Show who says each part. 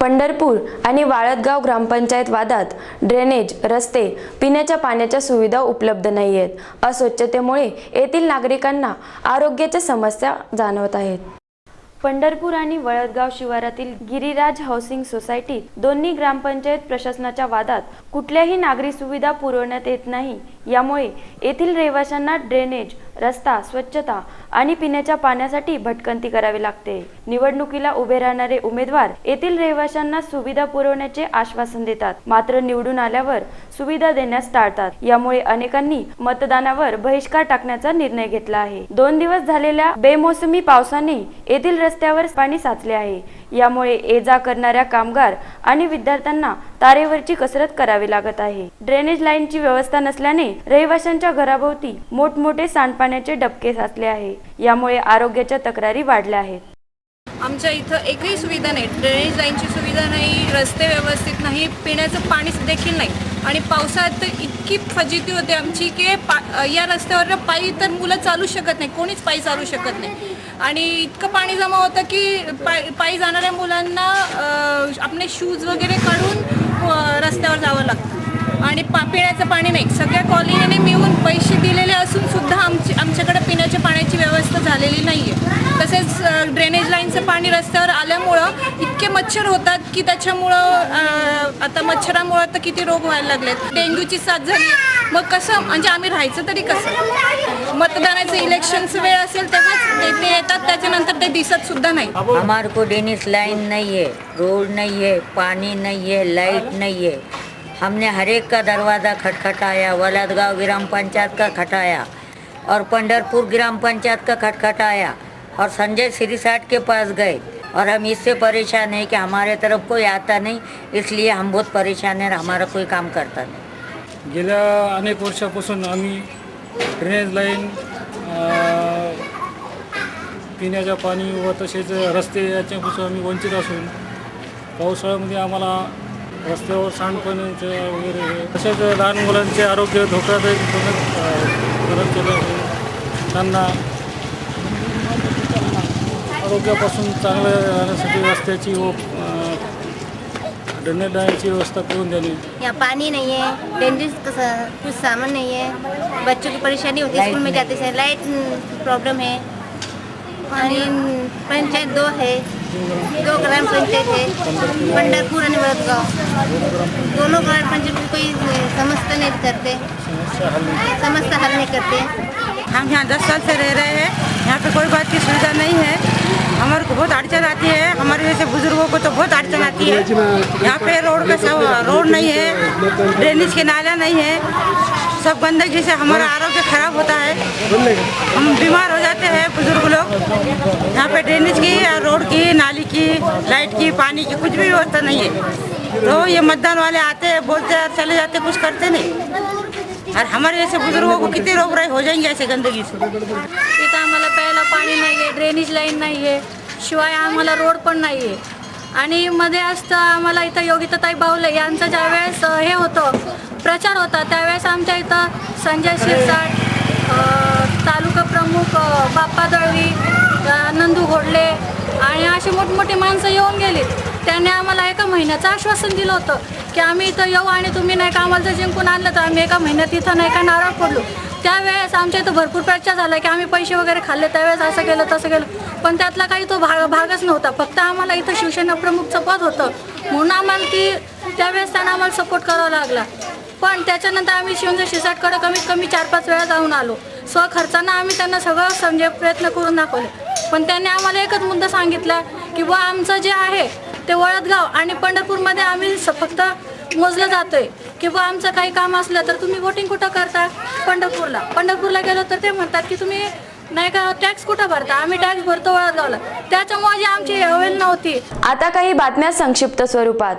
Speaker 1: पंढरपूर आणि वाळदगाव ग्रामपंचायत वादात ड्रेनेज रस्ते पिण्याच्या पाण्याच्या सुविधा उपलब्ध नाही आहेत अस्वच्छतेमुळे येथील नागरिकांना आरोग्याच्या समस्या जाणवत आहेत. पंढरपूर आणि वळदगाव शिवारातील गिरिराज हाऊसिंग सोसायटीत दोन्ही ग्रामपंचायत प्रशासनाच्या वादात कुठल्याही नागरी सुविधा पुरवण्यात येत नाही यामुळे येथील रहिवाशांना ड्रेनेज रस्ता स्वच्छता आणि पिण्याच्या पाण्यासाठी भटकंती करावी लागते. निवडणुकीला उभे राहणारे उमेदवार येथील रहिवाशांना सुविधा पुरवण्याचे आश्वासन देतात. मात्र निवडून आल्यावर सुविधा देण्यास टाळतात. यामुळे अनेकांनी मतदानावर बहिष्कार टाकण्याचा निर्णय घेतला आहे. दोन दिवस झालेल्या बेमोसमी पावसाने येथील रस्त्यावर पाणी साचले आहे. यामुळे ये जा करणाऱ्या कामगार आणि विद्यार्थ्यांना तारेवरची कसरत करावी लागत आहे. ड्रेनेज लाईनची व्यवस्था नसल्याने रहिवाशांच्या घराभोवती मोठमोठे सांडपाण्याचे डबके साचले आहे. यामुळे आरोग्याच्या तक्रारी वाढल्या आहेत.
Speaker 2: आमच्या इथं एकही सुविधा नाही. ड्रेनेज लाईनची सुविधा नाही रस्ते व्यवस्थित नाही पिण्याचं पाणी देखील नाही. आणि पावसात इतकी फजिती होते आमची की पा या रस्त्यावर पायी तर मुलं चालू शकत नाही कोणीच पायी चालू शकत नाही. आणि इतकं पाणी जमा होतं की पाय पायी जाणाऱ्या मुलांना आपले शूज वगैरे काढून रस्त्यावर जावं लागतं. आणि पा पिण्याचं पाणी नाही. सगळ्या कॉलनीने मिळून पैसे दिलेले असून सुद्धा आमची आमच्याकडे पिण्याच्या पाण्याची व्यवस्था झालेली नाही तसेच ड्रेनेज लाईनचं पाणी रस्त्यावर आल्यामुळं इतके मच्छर होतात की त्याच्यामुळं आता मच्छरामुळं तर किती रोग व्हायला लागलेत. डेंग्यूची साथ झाली. मग कसं म्हणजे आम्ही राहायचं तरी कसं? मतदानाचं इलेक्शनचं वेळ असेल तेव्हाच ते ते येतात त्याच्यानंतर ते दिसत सुद्धा नाही.
Speaker 3: हमारे को डेनिस लाइन नहीं है रोड नहीं है पानी नहीं है लाइट नहीं है. हमने हर एक का दरवाज़ा खटखटाया वलदगांव ग्राम पंचायत का खटाया और पंडरपुर ग्राम पंचायत का खटखटाया. और संजय सिरिसाट के पास गए। और हम इससे परेशान हैं कि हमारे तरफ कोई आता नहीं इसलिए हम बहुत परेशान हैं हमारा कोई काम करता नहीं।
Speaker 4: गेल्या अनेक वर्षापासून आम्ही ड्रेनेज लाईन पिण्याच्या पाणी व तसेच रस्ते याच्यापासून आम्ही वंचित असून पावसाळ्यामध्ये आम्हाला रस्त्यावर सांडपणीचं वगैरे तसेच लहान मुलांचे आरोग्य धोकादायक बनत अ, त्यांना आरोग्यापासून चांगलं राहण्यासाठी रस्त्याची व अ, व्यवस्था करून द्यावी
Speaker 5: यहाँ पानी नहीं है डेंजरस का सा- कुछ सामान नहीं है बच्चों की परेशानी होती है स्कूल में जाते समय लाइट प्रॉब्लम है. आणि पंचायत दो है दो ग्राम पंचायत है पंढरपूर आणि वडगाव. दोनों ग्राम पंचायत में कोई समस्या नहीं करते.
Speaker 4: समस्या हल नाही
Speaker 5: समस्या हल नहीं करते.
Speaker 6: हम यहाँ दस साल से रह रहे हैं यहाँ पे कोई बात की सुविधा नहीं है. हमारे को बहुत अड़चन आती है। हमारे जैसे बुज़ुर्गों को तो बहुत अड़चन आती है। यहाँ पे रोड का सब, रोड नहीं है। ड्रेनेज के नाला नहीं है। सब गंदगी से हमारा आरोग्य खराब होता है। हम बीमार हो जाते हैं बुज़ुर्ग लोग। यहाँ पे ड्रेनेज की रोड की, नाली की, लाइट की, पानी की कुछ भी व्यवस्था नहीं है। तो ये मतदान वाले आते हैं, बोलते हैं, चले जाते, कुछ करते नहीं। और हमारे जैसे बुज़ुर्गों को कितने रोग राई हो जाएँगे ऐसे गंदगी से?
Speaker 2: पाणी नाही आहे ड्रेनेज लाईन नाही आहे शिवाय आम्हाला रोड पण नाही आहे आणि मध्ये असतं आम्हाला इथं योगिताताई बावले यांचं ज्यावेळेस हे होतं प्रचार होता त्यावेळेस आमच्या इथं संजय शिरसाट तालुका प्रमुख बाप्पा दळवी नंदू घोडले आणि अशी मोठमोठी माणसं येऊन गेली. त्यांनी आम्हाला एका महिन्याचं आश्वासन दिलं होतं की आम्ही इथं येऊ आणि तुम्ही नाही का आम्हाला जर जिंकून आणलं तर आम्ही एका महिन्यात इथं नाही का नारळ पडलो त्यावेळेस आमच्या इथं भरपूर प्रचार झाला की आम्ही पैसे वगैरे खाल्ले त्यावेळेस असं केलं तसं केलं. पण त्यातला काही तो भाग भागच नव्हता. फक्त आम्हाला इथं शिवसेना प्रमुखचं पद होतं. म्हणून आम्हाला ती त्यावेळेस त्यांना आम्हाला सपोर्ट करावा लागला. पण त्याच्यानंतर आम्ही शिवसेना शिसाटकडं कमीत कमी चार पाच वेळा जाऊन आलो. स्वखर्चानं आम्ही त्यांना सगळं समजे प्रयत्न करून दाखवले. पण त्यांनी आम्हाला एकच मुद्दा सांगितला की बुवा आमचं जे आहे ते वळदगाव आणि पंढरपूरमध्ये आम्ही स- फक्त मोजलं जातोय. की बुवा आमचं काही काम असलं तर तुम्ही वोटिंग कुठं करता? पंढरपूरला. पंढरपूरला गेलो तर ते म्हणतात की तुम्ही नाही का टॅक्स कुठं भरता? आम्ही टॅक्स भरतो वळदगावला त्याच्यामुळे जी आमची हवेल नव्हती.
Speaker 1: आता काही बातम्या संक्षिप्त स्वरूपात.